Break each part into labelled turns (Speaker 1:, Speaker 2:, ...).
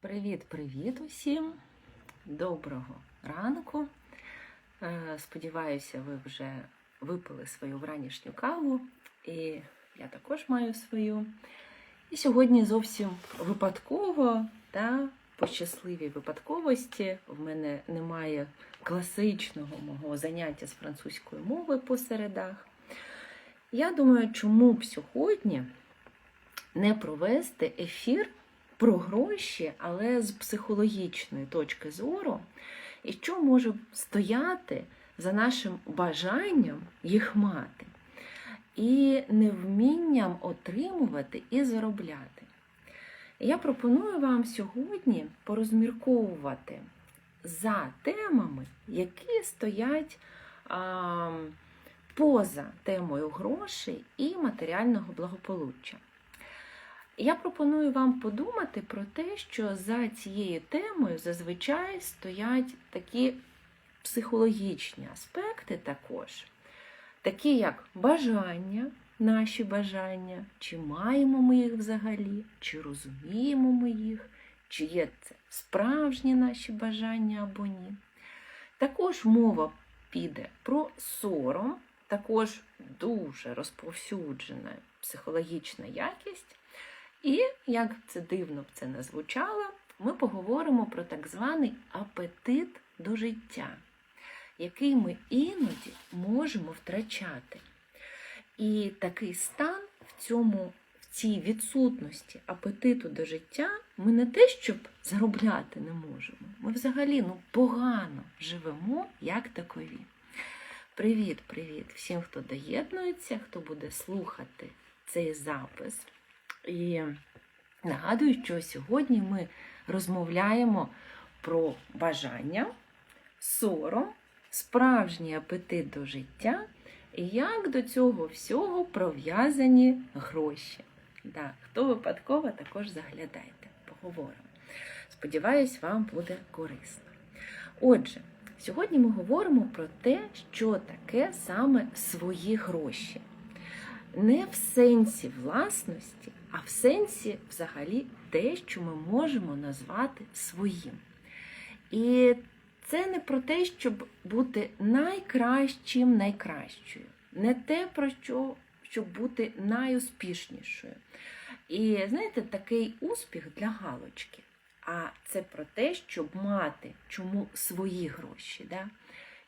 Speaker 1: Привіт-привіт усім! Доброго ранку. Е, Сподіваюся, ви вже випили свою вранішню каву, і я також маю свою. І сьогодні зовсім випадково, та, по щасливій випадковості, в мене немає класичного мого заняття з французької мови по середах. Я думаю, чому б сьогодні не провести ефір про гроші, але з психологічної точки зору, і що може стояти за нашим бажанням їх мати, і невмінням отримувати і заробляти. Я пропоную вам сьогодні порозмірковувати за темами, які стоять а, поза темою грошей і матеріального благополуччя. Я пропоную вам подумати про те, що за цією темою зазвичай стоять такі психологічні аспекти також, такі як бажання, наші бажання, чи маємо ми їх взагалі, чи розуміємо ми їх, чи є це справжні наші бажання або ні. Також мова піде про сором, також дуже розповсюджена психологічна якість. І, як це дивно б це не звучало, ми поговоримо про так званий апетит до життя, який ми іноді можемо втрачати. І такий стан в цьому, в цій відсутності апетиту до життя ми не те, щоб заробляти не можемо. Ми взагалі ну, погано живемо як такові. Привіт, привіт всім, хто доєднується, хто буде слухати цей запис. І нагадую, що сьогодні ми розмовляємо про бажання, сором, справжній апетит до життя і як до цього всього пров'язані гроші. Да, Хто випадково, також заглядайте, поговоримо. Сподіваюсь, вам буде корисно. Отже, сьогодні ми говоримо про те, що таке саме свої гроші. Не в сенсі власності, а в сенсі взагалі те, що ми можемо назвати своїм. І це не про те, щоб бути найкращим, найкращою, не те, про що, щоб бути найуспішнішою. І знаєте, такий успіх для галочки. А це про те, щоб мати чому свої гроші, да?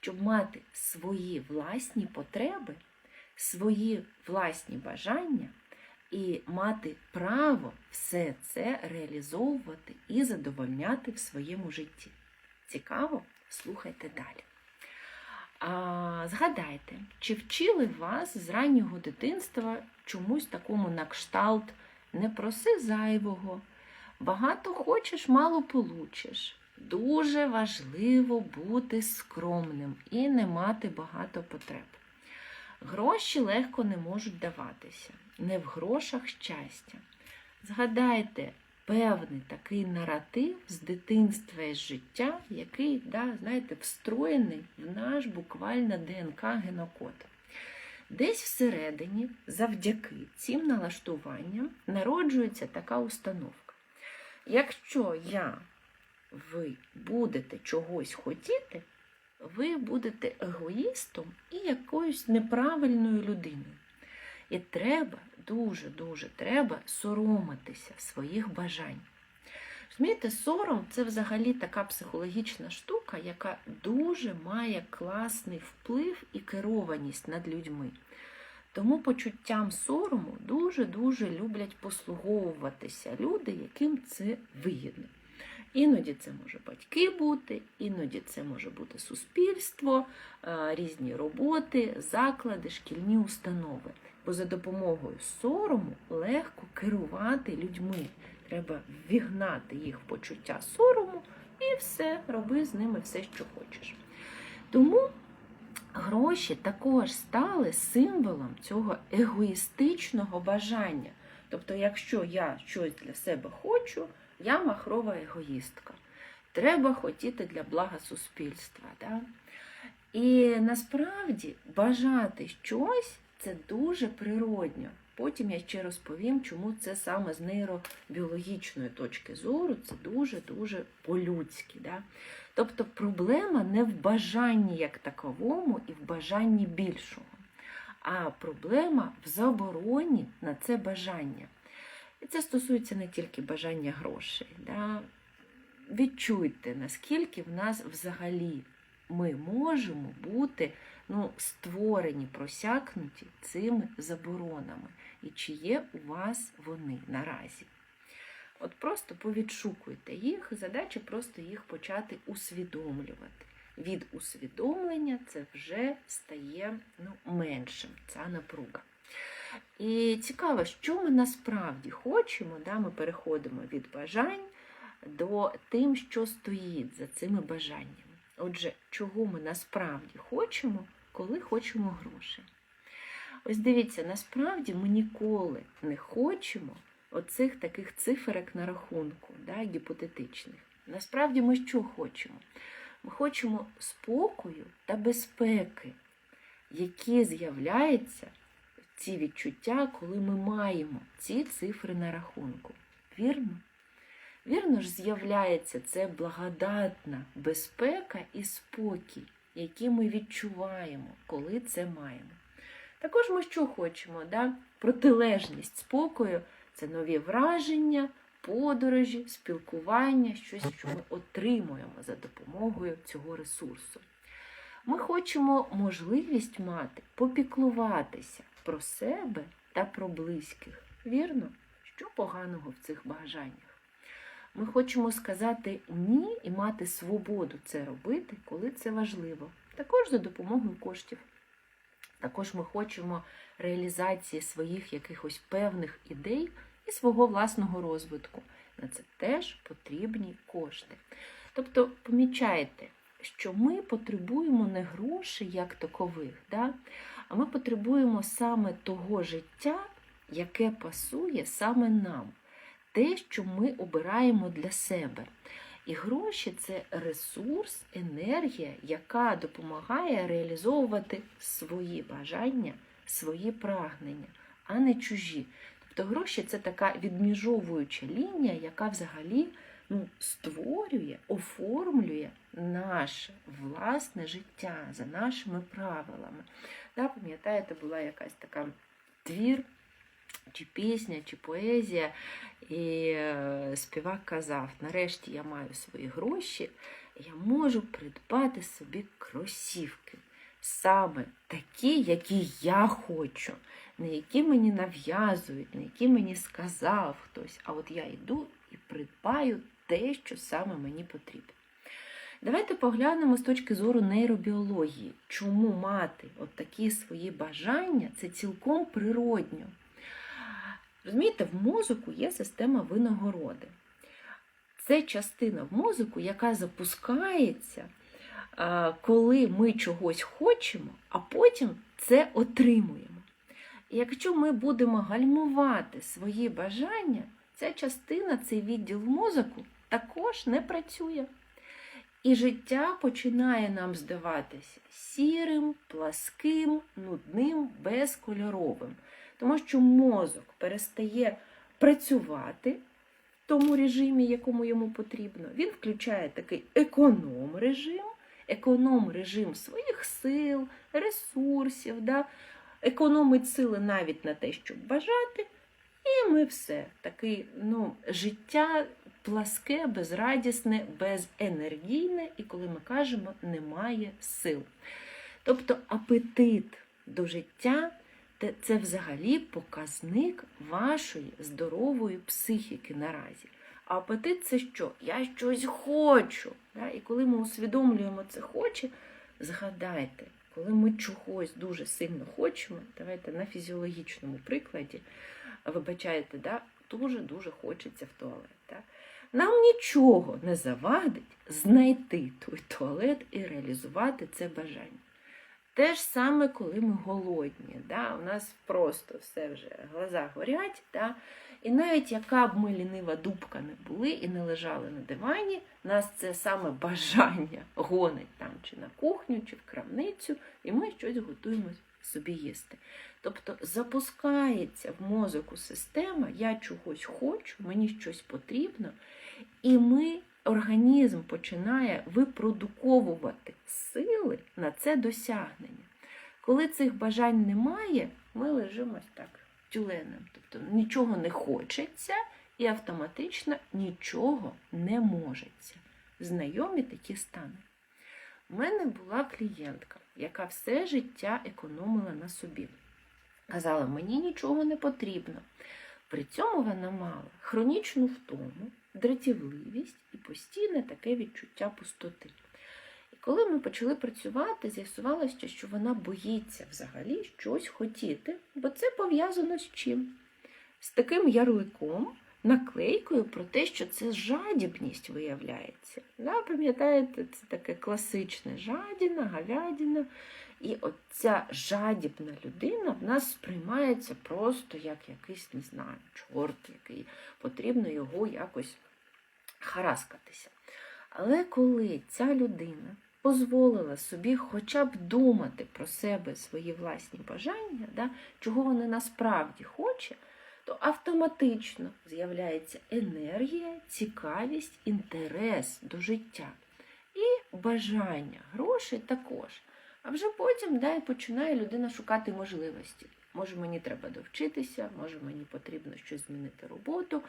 Speaker 1: щоб мати свої власні потреби, свої власні бажання і мати право все це реалізовувати і задовольняти в своєму житті. Цікаво? Слухайте далі. А, Згадайте, чи вчили вас з раннього дитинства чомусь такому на кшталт не проси зайвого, багато хочеш, мало получиш. Дуже важливо бути скромним і не мати багато потреб. Гроші легко не можуть даватися, не в грошах щастя. Згадайте певний такий наратив з дитинства і з життя, який, да, знаєте, встроєний в наш буквально ДНК генокод. Десь всередині, завдяки цим налаштуванням, народжується така установка. Якщо я, ви будете чогось хотіти, ви будете егоїстом і якоюсь неправильною людиною. І треба, дуже-дуже треба соромитися своїх бажань. Розумієте, сором це взагалі така психологічна штука, яка дуже має класний вплив і керованість над людьми. Тому почуттям сорому дуже-дуже люблять послуговуватися люди, яким це вигідно. Іноді це може батьки бути, іноді це може бути суспільство, різні роботи, заклади, шкільні установи. Бо за допомогою сорому легко керувати людьми. Треба вігнати їх в почуття сорому і все, роби з ними все, що хочеш. Тому гроші також стали символом цього егоїстичного бажання. Тобто, якщо я щось для себе хочу, я махрова егоїстка. Треба хотіти для блага суспільства. Да? І насправді бажати щось це дуже природньо. Потім я ще розповім, чому це саме з нейробіологічної точки зору це дуже-дуже по-людськи. Да? Тобто проблема не в бажанні як таковому і в бажанні більшого, а проблема в забороні на це бажання. І це стосується не тільки бажання грошей. Да? Відчуйте, наскільки в нас взагалі ми можемо бути ну, створені, просякнуті цими заборонами, і чи є у вас вони наразі. От просто повідшукуйте їх, задача просто їх почати усвідомлювати. Від усвідомлення це вже стає ну, меншим, ця напруга. І цікаво, що ми насправді хочемо, да, ми переходимо від бажань до тим, що стоїть за цими бажаннями. Отже, чого ми насправді хочемо, коли хочемо грошей. Ось дивіться, насправді ми ніколи не хочемо оцих таких циферок на рахунку, да, гіпотетичних. Насправді ми що хочемо? Ми хочемо спокою та безпеки, які з'являються ці відчуття, коли ми маємо ці цифри на рахунку. Вірно? Вірно ж, з'являється це благодатна безпека і спокій, які ми відчуваємо, коли це маємо. Також ми що хочемо? Да? Протилежність спокою це нові враження, подорожі, спілкування, щось, що ми отримуємо за допомогою цього ресурсу. Ми хочемо можливість мати попіклуватися про себе та про близьких. Вірно? Що поганого в цих бажаннях? Ми хочемо сказати ні і мати свободу це робити, коли це важливо. Також за допомогою коштів. Також ми хочемо реалізації своїх якихось певних ідей і свого власного розвитку. На це теж потрібні кошти. Тобто, помічайте, що ми потребуємо не грошей як такових, да? а ми потребуємо саме того життя, яке пасує саме нам, те, що ми обираємо для себе. І гроші це ресурс, енергія, яка допомагає реалізовувати свої бажання, свої прагнення, а не чужі. Тобто гроші це така відміжовуюча лінія, яка взагалі ну, створює, оформлює наше власне життя за нашими правилами. Да, Пам'ятаєте, була якась така твір, чи пісня, чи поезія, і е, співак казав: нарешті я маю свої гроші, я можу придбати собі кросівки. Саме такі, які я хочу, не які мені нав'язують, не які мені сказав хтось. А от я йду і придбаю те, що саме мені потрібно. Давайте поглянемо з точки зору нейробіології, чому мати от такі свої бажання це цілком природньо. Розумієте, в мозку є система винагороди. Це частина в мозку, яка запускається, коли ми чогось хочемо, а потім це отримуємо. І якщо ми будемо гальмувати свої бажання, ця частина, цей відділ мозку також не працює. І життя починає нам здаватися сірим, пласким, нудним, безкольоровим. Тому що мозок перестає працювати в тому режимі, якому йому потрібно. Він включає такий економ-режим, економ-режим своїх сил, ресурсів, да? економить сили навіть на те, щоб бажати. І ми все. Такий ну, життя пласке, безрадісне, безенергійне, і коли ми кажемо, немає сил. Тобто апетит до життя це взагалі показник вашої здорової психіки наразі. А апетит це що? Я щось хочу. І коли ми усвідомлюємо це хоче, згадайте, коли ми чогось дуже сильно хочемо, давайте на фізіологічному прикладі, вибачаєте, да, дуже-дуже хочеться в туалет. Да? Нам нічого не завадить знайти той туалет і реалізувати це бажання. Те ж саме, коли ми голодні. Да? У нас просто все вже глаза горять. Да? І навіть яка б ми лінива дубка не були і не лежали на дивані, нас це саме бажання гонить там чи на кухню, чи в крамницю, і ми щось готуємо собі їсти. Тобто запускається в мозоку система, я чогось хочу, мені щось потрібно, і ми, організм починає випродуковувати сили на це досягнення. Коли цих бажань немає, ми лежимо так тюленем. Тобто нічого не хочеться і автоматично нічого не можеться. Знайомі такі стани. У мене була клієнтка, яка все життя економила на собі. Казала, мені нічого не потрібно. При цьому вона мала хронічну втому, дратівливість і постійне таке відчуття пустоти. І коли ми почали працювати, з'ясувалося, що вона боїться взагалі щось хотіти, бо це пов'язано з чим? З таким ярликом, наклейкою про те, що це жадібність виявляється. Да, пам'ятаєте, це таке класичне жадіна, говядина. І оця жадібна людина в нас сприймається просто як якийсь, не знаю, чорт, який потрібно його якось хараскатися. Але коли ця людина дозволила собі хоча б думати про себе свої власні бажання, да, чого вона насправді хоче, то автоматично з'являється енергія, цікавість, інтерес до життя. І бажання, грошей також. А вже потім да, і починає людина шукати можливості. Може, мені треба довчитися, може, мені потрібно щось змінити роботу.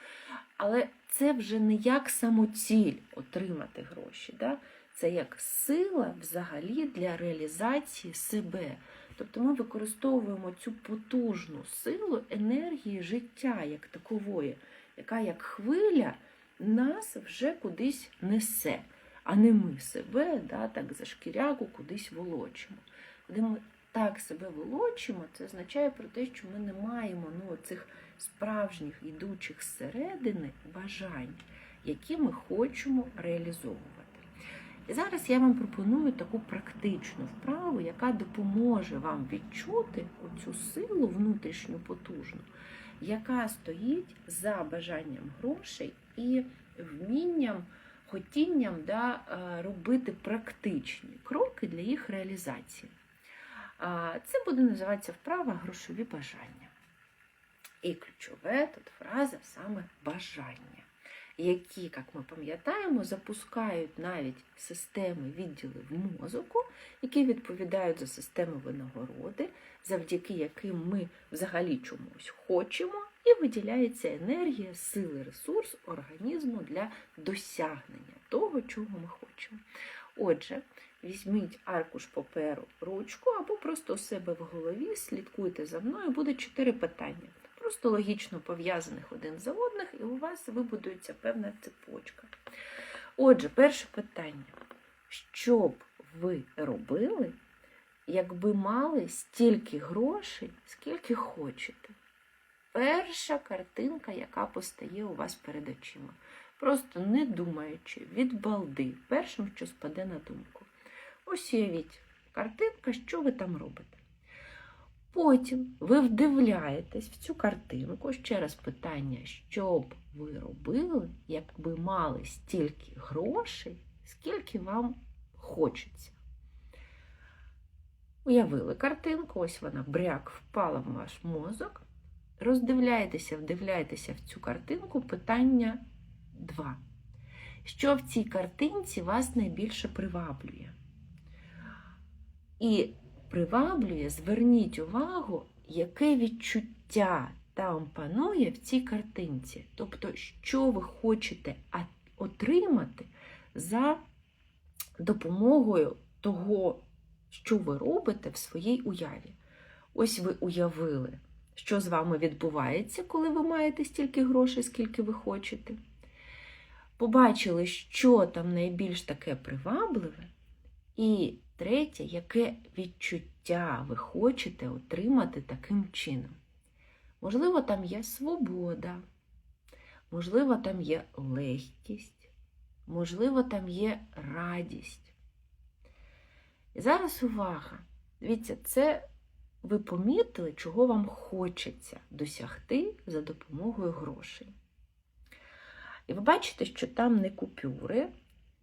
Speaker 1: Але це вже не як самоціль отримати гроші. Да? Це як сила взагалі для реалізації себе. Тобто ми використовуємо цю потужну силу енергії життя як такової, яка як хвиля нас вже кудись несе, а не ми себе да, так за шкіряку кудись волочимо. Коли ми так себе волочимо, це означає про те, що ми не маємо ну, цих справжніх ідучих зсередини бажань, які ми хочемо реалізовувати. І зараз я вам пропоную таку практичну вправу, яка допоможе вам відчути оцю силу внутрішню потужну, яка стоїть за бажанням грошей і вмінням, хотінням да, робити практичні кроки для їх реалізації. Це буде називатися вправа грошові бажання. І ключове тут фраза саме бажання які, як ми пам'ятаємо, запускають навіть системи відділи в мозоку, які відповідають за систему винагороди, завдяки яким ми взагалі чомусь хочемо, і виділяється енергія, сили, ресурс організму для досягнення того, чого ми хочемо. Отже, візьміть аркуш паперу, ручку або просто у себе в голові, слідкуйте за мною, буде чотири питання просто логічно пов'язаних один за одних, і у вас вибудується певна цепочка. Отже, перше питання. Що б ви робили, якби мали стільки грошей, скільки хочете? Перша картинка, яка постає у вас перед очима. Просто не думаючи, від балди, першим, що спаде на думку. Ось уявіть, картинка, що ви там робите. Потім ви вдивляєтесь в цю картинку. Ще раз питання, що б ви робили, якби мали стільки грошей, скільки вам хочеться. Уявили картинку, ось вона бряк впала в ваш мозок. Роздивляєтеся, вдивляєтеся в цю картинку. Питання 2. Що в цій картинці вас найбільше приваблює? І приваблює, зверніть увагу, яке відчуття там панує в цій картинці. Тобто, що ви хочете отримати за допомогою того, що ви робите в своїй уяві. Ось ви уявили, що з вами відбувається, коли ви маєте стільки грошей, скільки ви хочете. Побачили, що там найбільш таке привабливе, і Третє, яке відчуття ви хочете отримати таким чином? Можливо, там є свобода, можливо, там є легкість, можливо, там є радість. І зараз увага. Дивіться, це ви помітили, чого вам хочеться досягти за допомогою грошей. І ви бачите, що там не купюри,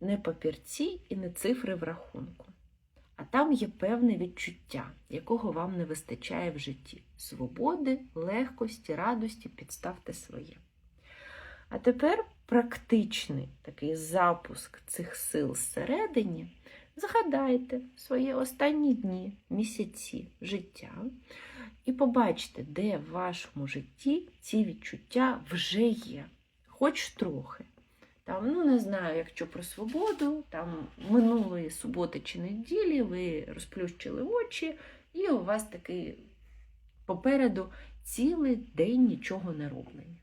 Speaker 1: не папірці і не цифри в рахунку а там є певне відчуття, якого вам не вистачає в житті. Свободи, легкості, радості, підставте своє. А тепер практичний такий запуск цих сил зсередині. Згадайте свої останні дні, місяці життя і побачте, де в вашому житті ці відчуття вже є, хоч трохи. Там, ну не знаю, якщо про свободу, там минулої суботи чи неділі ви розплющили очі, і у вас такий попереду цілий день нічого не роблення.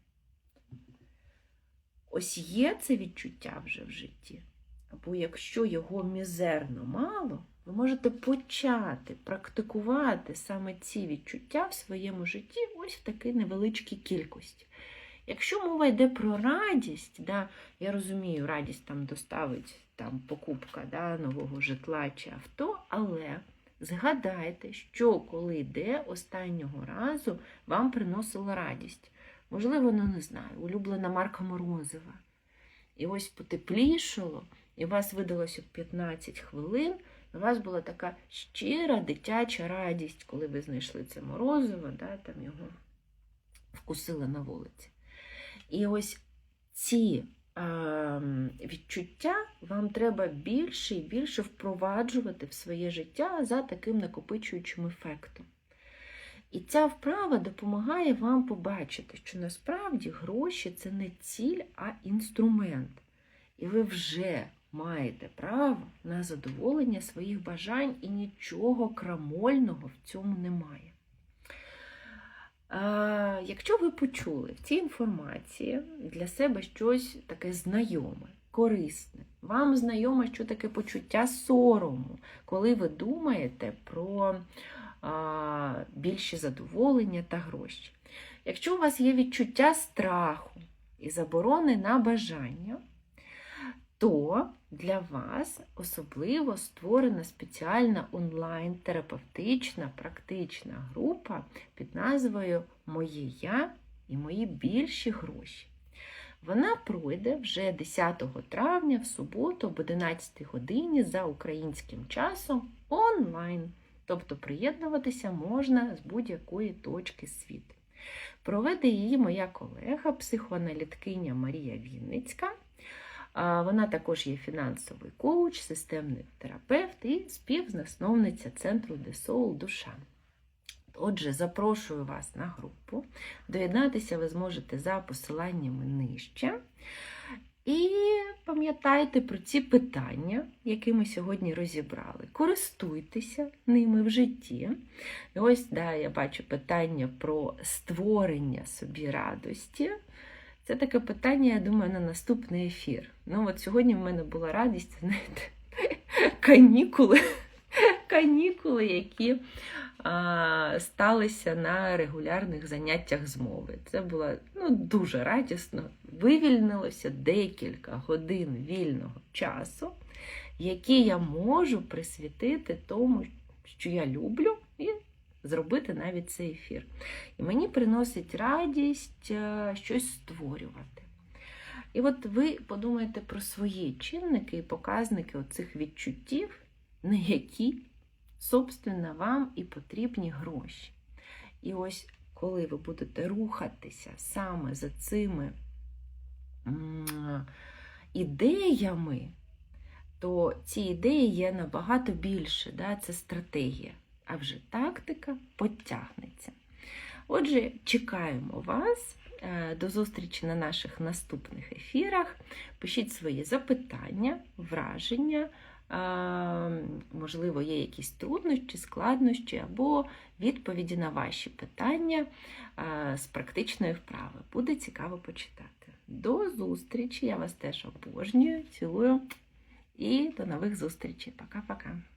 Speaker 1: Ось є це відчуття вже в житті. Або якщо його мізерно мало, ви можете почати практикувати саме ці відчуття в своєму житті ось в такій невеличкій кількості. Якщо мова йде про радість, да, я розумію, радість там доставить там, покупка да, нового житла чи авто, але згадайте, що коли йде останнього разу вам приносило радість. Можливо, ну не знаю, улюблена марка Морозива. І ось потеплішало, і у вас видалося 15 хвилин. У вас була така щира дитяча радість, коли ви знайшли це морозиво, да, там його вкусили на вулиці. І ось ці е, відчуття вам треба більше і більше впроваджувати в своє життя за таким накопичуючим ефектом. І ця вправа допомагає вам побачити, що насправді гроші це не ціль, а інструмент. І ви вже маєте право на задоволення своїх бажань, і нічого крамольного в цьому немає. Якщо ви почули в цій інформації для себе щось таке знайоме, корисне, вам знайоме, що таке почуття сорому, коли ви думаєте про а, більші задоволення та гроші. Якщо у вас є відчуття страху і заборони на бажання, то для вас особливо створена спеціальна онлайн-терапевтична практична група під назвою Моє Я і мої більші гроші. Вона пройде вже 10 травня в суботу об 11 годині за українським часом онлайн. Тобто приєднуватися можна з будь-якої точки світу. Проведе її моя колега, психоаналіткиня Марія Вінницька. Вона також є фінансовий коуч, системний терапевт і співзасновниця центру The Soul Душа. Отже, запрошую вас на групу. Доєднатися ви зможете за посиланнями нижче. І пам'ятайте про ці питання, які ми сьогодні розібрали. Користуйтеся ними в житті. І ось, да, я бачу питання про створення собі радості. Це таке питання, я думаю, на наступний ефір. Ну, от сьогодні в мене була радість, знаєте, канікули, канікули, які а, сталися на регулярних заняттях з мови. Це було ну, дуже радісно. Вивільнилося декілька годин вільного часу, які я можу присвятити тому, що я люблю. Зробити навіть цей ефір. І мені приносить радість е, щось створювати. І от ви подумаєте про свої чинники і показники оцих відчуттів, на які, собственно, вам і потрібні гроші. І ось коли ви будете рухатися саме за цими ідеями, то ці ідеї є набагато більше. Да? Це стратегія а вже тактика потягнеться. Отже, чекаємо вас. Е, до зустрічі на наших наступних ефірах. Пишіть свої запитання, враження, е, можливо, є якісь труднощі, складнощі або відповіді на ваші питання е, з практичної вправи. Буде цікаво почитати. До зустрічі! Я вас теж обожнюю, цілую і до нових зустрічей. Пока-пока!